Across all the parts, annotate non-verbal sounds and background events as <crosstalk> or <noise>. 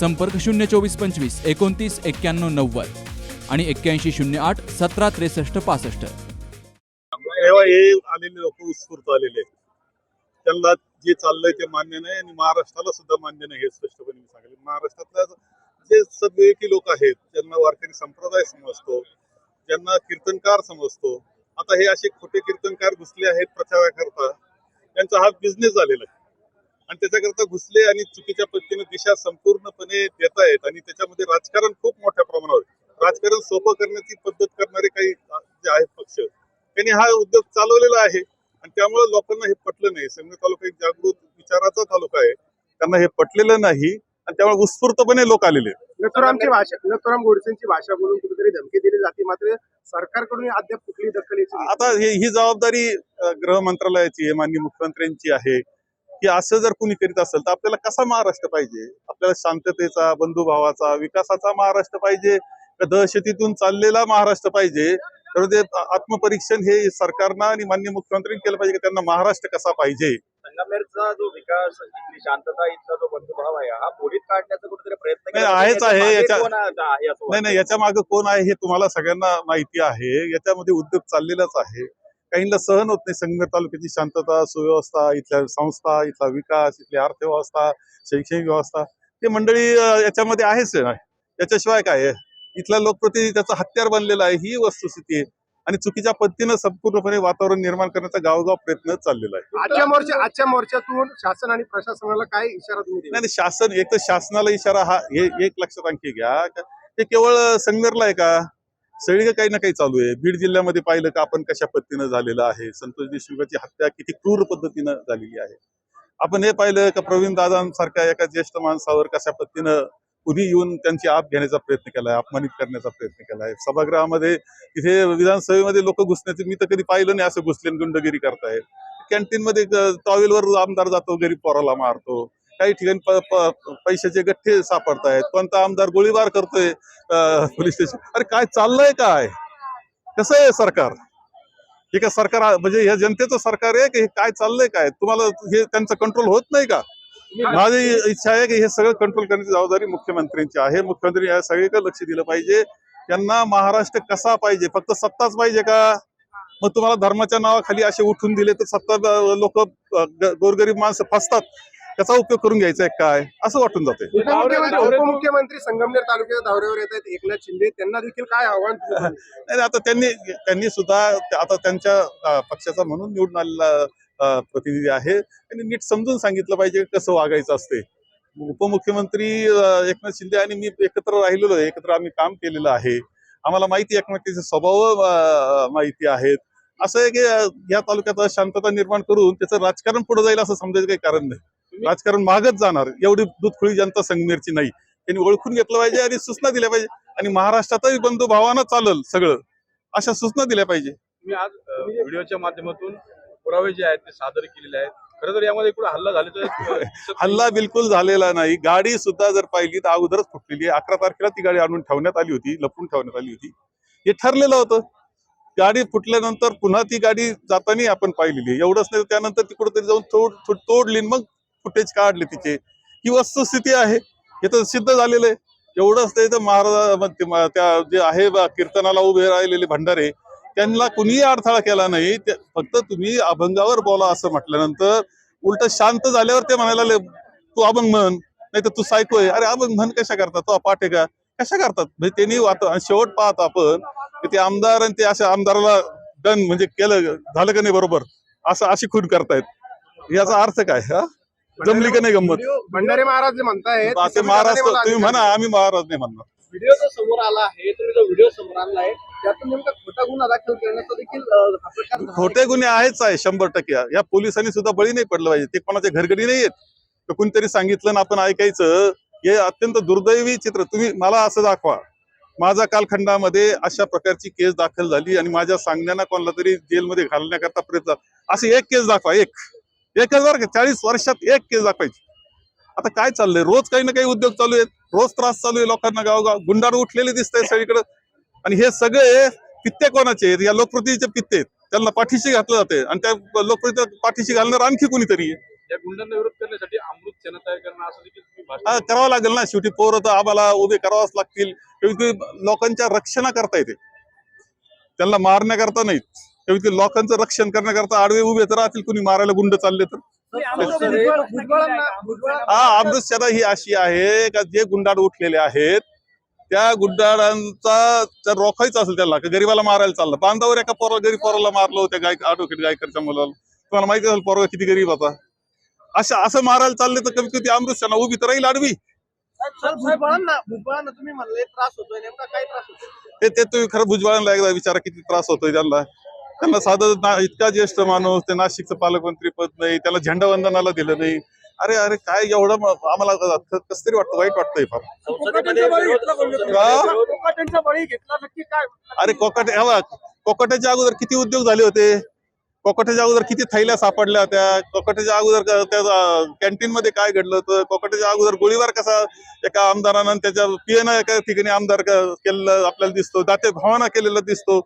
संपर्क शून्य चोवीस पंचवीस एकोणतीस एक्क्याण्णव नव्वद आणि एक्क्याऐंशी शून्य आठ सतरा त्रेसष्ट पासष्ट. तेव्हा हे आलेले लोक उत्स्फूर्त आलेले आहेत. त्यांना जे चाललंय ते मान्य नाही आणि महाराष्ट्राला सुद्धा मान्य नाही हे स्पष्टपणे मी सांगेल. महाराष्ट्रातल्या जे सदविवेकी लोक आहेत ज्यांना वारकरी संप्रदाय समजतो ज्यांना कीर्तनकार समजतो आता हे असे खोटे कीर्तनकार घुसले आहेत प्रचाराकरता त्यांचा हा बिझनेस झालेला आहे. आणि त्याच्याकरता घुसले आणि चुकीच्या पद्धतीने दिशा संपूर्णपणे देत आहेत आणि त्याच्यामध्ये राजकारण खूप मोठ्या प्रमाणावर. राजकारण सोपं करण्याची पद्धत करणारे काही जे आहेत पक्ष त्यांनी हा उद्योग चालवलेला आहे आणि त्यामुळे लोकांना हे पटलं नाही संघ तालुका एक जागृत विचाराचा तालुका आहे त्यांना हे पटलेलं नाही आणि त्यामुळे उत्स्फूर्तपणे लोक आलेले. नथुरामची भाषा नथुराम गोडसेंची भाषा बोलून कुठेतरी धमकी दिली जाते मात्र सरकारकडून अद्याप कुठली दखल. आता हे जबाबदारी गृह मंत्रालयाची आहे माननीय मुख्यमंत्र्यांची आहे की असं जर कुणी करीत असेल तर आपल्याला कसा महाराष्ट्र पाहिजे? आपल्याला शांततेचा बंधुभावाचा विकासाचा महाराष्ट्र पाहिजे? का दहशतीतून चाललेला महाराष्ट्र पाहिजे? तर ते आत्मपरीक्षण हे सरकारनं आणि माननीय मुख्यमंत्र्यांनी केलं पाहिजे की त्यांना महाराष्ट्र कसा पाहिजे? संगमेरचा जो विकास इथली शांतता इथला जो बंधुभाव आहे हा मोडीत काढण्याचा कुठेतरी प्रयत्न नाही, केला आहेच. आहे. याच्या नाही नाही याच्या मागे कोण आहे हे तुम्हाला सगळ्यांना माहिती आहे. याच्यामध्ये उद्योग चाललेलाच आहे. काहींना सहन होत नाही. संगमेर तालुक्याची शांतता सुव्यवस्था इथल्या संस्था इथला विकास इथली अर्थव्यवस्था शैक्षणिक व्यवस्था हे मंडळी याच्यामध्ये आहेच आहे. याच्याशिवाय काय आहे? इथला लोकप्रतिनिधी त्याचा हत्यार बनलेला आहे. ही वस्तुस्थिती आहे. आणि चुकीच्या पद्धतीनं संपूर्णपणे वातावरण निर्माण करण्याचा गावगाव प्रयत्न चाललेला आहे. आजच्या मोर्चा आजच्या मोर्चातून शासन आणि प्रशासनाला काय इशारा तुम्ही नाही शासन एक तर शासनाला इशारा हा हे एक लक्षात आणखी घ्या. ते केवळ संगमेरला आहे का? सगळीकडे काही ना काही चालू आहे. बीड जिल्ह्यामध्ये पाहिलं का आपण कशा पद्धतीनं झालेलं आहे? संतोष देशमुखाची हत्या किती क्रूर पद्धतीनं झालेली आहे? आपण हे पाहिलं का प्रवीण दादांसारख्या एका ज्येष्ठ माणसावर कशा पद्धतीनं कुणी येऊन त्यांची आप घेण्याचा प्रयत्न केलाय अपमानित करण्याचा प्रयत्न केलाय? सभागृहामध्ये तिथे विधानसभेमध्ये लोक घुसण्याचे मी तर कधी पाहिलं नाही असं घुसले गुंडगिरी करतायत. कॅन्टीन मध्ये टॉवेलवर आमदार जातो गरीब पोराला मारतो. काही ठिकाणी पैशाचे गठ्ठे सापडतायत. कोणता आमदार गोळीबार करतोय पोलीस स्टेशन? अरे काय चाललंय काय? कसं आहे सरकार? हे का सरकार म्हणजे ह्या जनतेचं सरकार आहे की हे काय चाललंय काय? तुम्हाला हे त्यांचं कंट्रोल होत नाही का? माझी इच्छा आहे की हे सगळं कंट्रोल करण्याची जबाबदारी मुख्यमंत्र्यांची आहे. मुख्यमंत्री या सगळीकडे लक्ष दिलं पाहिजे. त्यांना महाराष्ट्र कसा पाहिजे? फक्त सत्ताच पाहिजे का? मग तुम्हाला धर्माच्या नावाखाली असे उठून दिले तर सत्ता लोक गोरगरीब माणसं फसतात. त्याचा उपयोग करून घ्यायचा आहे काय? असं वाटून जाते उपमुख्यमंत्री संगमनेर तालुक्याच्या दौऱ्यावर येत आहेत. एकनाथ शिंदे त्यांना देखील काय आव्हान? नाही आता त्यांनी त्यांनी सुद्धा आता त्यांच्या पक्षाचा म्हणून निवडून आलेला प्रतिनिधी आहे. त्यांनी नीट समजून सांगितलं पाहिजे कसं वागायचं असते. उपमुख्यमंत्री एकनाथ शिंदे आणि मी एकत्र राहिलेलो आहे. एकत्र आम्ही काम केलेलं आहे. आम्हाला माहिती आहे एकमेकांचे स्वभाव माहिती आहेत. असं आहे की या तालुक्यात शांतता निर्माण करून त्याचं राजकारण पुढे जाईल असं समजायचं काही कारण नाही. राजकारण मागच जाणार. एवढी दूधखुळी जनता संगमेरची नाही. त्यांनी ओळखून घेतलं पाहिजे आणि सूचना दिल्या पाहिजे. आणि महाराष्ट्रातही बंधू भावानं चालल सगळं. अशा सूचना दिल्या पाहिजे. तुम्ही आज व्हिडिओच्या माध्यमातून पुरावे जे आहेत ते सादर केलेले आहेत. खरं तर यामध्ये कुठे हल्ला <laughs> नाही. हल्ला बिलकुल झालेला नाही. गाडी सुद्धा जर पाहिली तर अगोदरच फुटलेली आहे. अकरा तारखेला ती गाडी आणून ठेवण्यात आली होती लपून ठेवण्यात आली होती. हे ठरलेलं होतं. गाडी फुटल्यानंतर पुन्हा ती गाडी जाताना आपण पाहिलेली. एवढंच नाही तर त्यानंतर ती कुठेतरी जाऊन तोड तोड- तोडली मग फुटेज काढले तिचे. ही वस्तुस्थिती आहे. हे तर सिद्ध झालेलं आहे. एवढंच ते तर महाराज त्या जे आहे कीर्तनाला उभे राहिलेले भंडारे त्यांना कुणीही अडथळा केला नाही. ते- फक्त तुम्ही अभंगावर बोला असं म्हटल्यानंतर उलट शांत झाल्यावर ते म्हणायला तू अभंग म्हण नाही तर तू सायकोय अरे अभंग म्हण कशा करतात? तो पाठ आहे का? कशा करतात? म्हणजे त्यांनी वाट शेवट पाहत आपण ते आमदार आणि ते अशा आमदाराला डन म्हणजे केलं झालं का नाही बरोबर? असं अशी खून करतायत. याचा अर्थ काय? हा? जमली का नाही गंमत? भंडारे महाराज जे बा, ते महाराज तुम्ही म्हणा आम्ही महाराज नाही म्हणणार. व्हिडिओ जो समोर आला आहे तुम्ही जो व्हिडिओ समोर आणला आहे त्यातून नेमका खोटा गुन्हा दाखल करण्याचा देखील अ, प्रकार झाला. आहे. खोटे गुन्हे आहेच आहे शंभर टक्के. या पोलिसांनी सुद्धा बळी नाही पडलं पाहिजे. ते कोणाच्या घरगडी नाही येत तर कुणीतरी सांगितलं ना आपण ऐकायचं हे अत्यंत दुर्दैवी चित्र. तुम्ही मला असं दाखवा. माझा कालखंडामध्ये अशा प्रकारची केस दाखल झाली आणि माझ्या सांगण्याना कोणाला तरी जेलमध्ये घालण्याकरता प्रयत्न अशी एक केस दाखवा एक. एकच बरं का चाळीस वर्षात एक केस दाखवायची. आता काय चाललंय? रोज काही ना काही उद्योग चालू आहेत. रोज त्रास चालू आहे लोकांना गावगाव. गुंडार उठलेले दिसत आहेत सगळीकडे. आणि हे सगळे पित्ते कोणाचे आहेत? या लोकप्रतिनिधीचे पित्ते आहेत? त्यांना पाठीशी घातलं जाते आणि त्या लोकप्रतिनिधी पाठीशी घालणार आणखी कोणीतरी आहे? करावं लागेल ना. शेवटी पोरं तर आम्हाला उभे करावंच लागतील. लोकांच्या रक्षणा करता येते. त्यांना मारण्याकरता नाहीत. शेवटी लोकांचं रक्षण करण्याकरता आडवे उभे तर राहतील कुणी मारायला गुंड चालले तर. हा अमृतसर ही अशी आहे का जे गुंडाळ उठलेले आहेत त्या गुंडाळांचा जर रोखायचं असेल त्याला का गरीबाला मारायला चाललं. बांधावर एका पोरा गरीब पोराला मारलं होत्या गाय ऍडव्होकेट गायकरच्या मुलाला. तुम्हाला माहिती असेल पोरगा किती गरीब होता. अशा असं मारायला चालले तर कमी कमी अमृतसर उभी तर राहील आडवी. सर भुजबळांना भुजबळांना तुम्ही म्हणले त्रास होतोय नेमका काय त्रास होतोय? ते ते तुम्ही खरं भुजबळांना एकदा विचारा किती त्रास होतोय त्यांना. त्यांना साधं ना इतका ज्येष्ठ माणूस ते नाशिकचं पालकमंत्री पद नाही त्याला झेंडावंदनाला दिलं नाही. अरे अरे काय एवढं आम्हाला कस तरी वाटतं वाईट वाटतंय फार. अरे कोकट बघ, कोकटाच्या अगोदर किती उद्योग झाले होते? कोकटाच्या अगोदर किती थैल्या सापडल्या होत्या? कोकटाच्या अगोदर त्या कॅन्टीन मध्ये काय घडलं होतं? कोकटाच्या अगोदर गोळीबार कसा एका आमदारानं त्याच्या पियनं एका ठिकाणी आमदार केलेलं आपल्याला दिसतो दाते भावना केलेला दिसतो.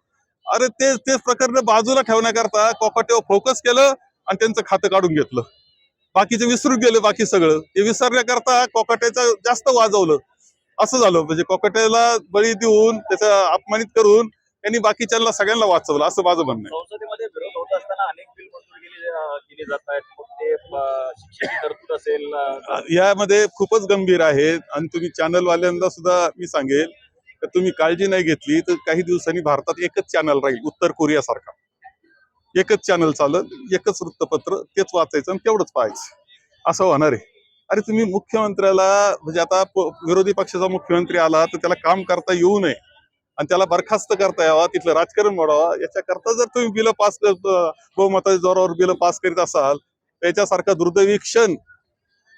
अरे ते तेच प्रकरण बाजूला ठेवण्याकरता कोकटेवर फोकस केलं आणि त्यांचं खातं काढून घेतलं. बाकीचे विसरून गेले बाकी सगळं. हे विसरण्याकरता कोकट्याचं जास्त वाजवलं. असं झालं. म्हणजे कोकट्याला बळी देऊन त्याचा अपमानित करून त्यांनी बाकीच्यांना सगळ्यांना वाचवलं. असं माझं म्हणणं आहे. संसदेमध्ये विरोध होत असताना अनेक बिल मंजूर केली अं, केली जात आहेत. मग ते तरतूद असेल यामध्ये खूपच गंभीर आहे. आणि तुम्ही चॅनलवाल्यांना सुद्धा मी सांगेल तर तुम्ही काळजी नाही घेतली तर काही दिवसांनी भारतात एकच चॅनल राहील उत्तर कोरिया सारखा. एकच चॅनल चालल एकच वृत्तपत्र तेच वाचायचं आणि तेवढंच पाहायचं. असं होणार आहे. अरे तुम्ही मुख्यमंत्र्याला म्हणजे आता विरोधी पक्षाचा मुख्यमंत्री आला तर त्याला काम करता येऊ नये. आणि त्याला बरखास्त करता यावा तिथलं राजकारण मोडावा याच्याकरता जर तुम्ही बिल पास बहुमताच्या जोरावर बिल पास करीत असाल त्याच्यासारखा दुर्दैवी क्षण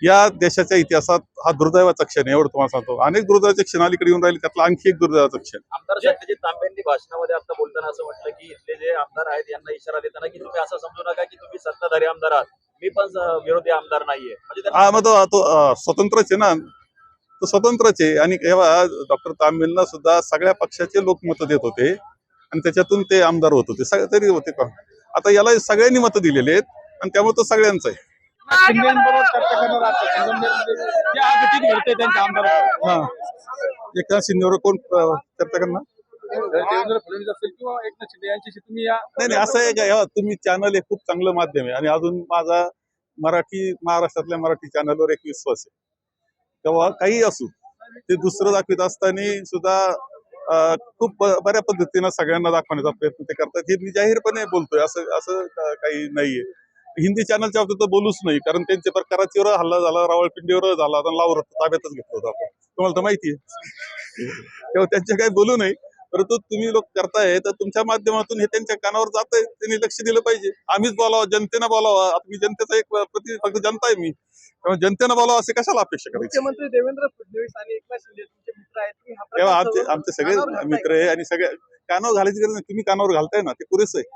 या देशाच्या इतिहासात हा दुर्दैवाचा क्षण आहे एवढं तुम्हाला सांगतो. अनेक दुर्दैवाचे क्षण अलीकडे येऊन राहिले त्यातला आणखी एक दुर्दैवाचा क्षण. आमदार सत्यजित तांबेंनी भाषणामध्ये आता बोलताना असं म्हटलं की इथले जे आमदार आहेत यांना इशारा देताना की तुम्ही असं समजू नका की तुम्ही सत्ताधारी आमदार आहात. मी पण विरोधी आमदार नाहीये. म्हणजे हा मग तो स्वतंत्रच आहे ना? तो स्वतंत्रच आहे. आणि तेव्हा डॉक्टर तांबेंना सुद्धा सगळ्या पक्षाचे लोक मतं देत होते. आणि त्याच्यातून ते आमदार होत होते. सगळे तरी होते का आता याला सगळ्यांनी मतं दिलेली आहेत आणि त्यामुळे तो सगळ्यांचा आहे. शिंदेबरोबर चर्चा करणार आहात. संगमनेरमध्ये जे आज देखील घडतंय त्यांच्या आमदार? हा. एकनाथ शिंदेवर कोण अं, चर्चा करणार? देवेंद्र फडणवीस असेल किंवा एकनाथ शिंदे यांच्याशी तुम्ही या नाही नाही असं आहे. का हे तुम्ही चॅनल हे खूप चांगलं माध्यम आहे. आणि अजून माझा मराठी महाराष्ट्रातल्या मराठी चॅनलवर एक विश्वास आहे. तेव्हा काही असू ते दुसरं दाखवित असताना सुद्धा अं, खूप ब- बऱ्या पद्धतीनं सगळ्यांना दाखवण्याचा प्रयत्न ते करतात. हे मी जाहीरपणे बोलतोय. असं असं अं, काही नाहीये. हिंदी चॅनलच्या बाबतीत तर बोलूच नाही कारण त्यांच्या पर कराचीवर हल्ला झाला रावळपिंडीवर झाला आणि लावर ताब्यातच घेतलं होतं आपण. तुम्हाला तर माहिती आहे. तेव्हा त्यांचे काही बोलू नाही परंतु तुम्ही लोक करताय तर तुमच्या माध्यमातून हे त्यांच्या कानावर जात आहे त्यांनी लक्ष दिलं पाहिजे. आम्हीच बोलावं जनतेनं बोलावं आता मी जनतेचा एक प्रति फक्त जनता आहे मी. तेव्हा जनतेनं बोलावं असे कशाला अपेक्षा करायची? मुख्यमंत्री देवेंद्र फडणवीस आणि एकनाथ शिंदे तुमचे मित्र आहेत हा तेव्हा आमचे आमचे सगळे. मित्र आहे आणि सगळे कानावर घालायची गरज नाही तुम्ही कानावर घालताय ना ते पुरेसं आहे.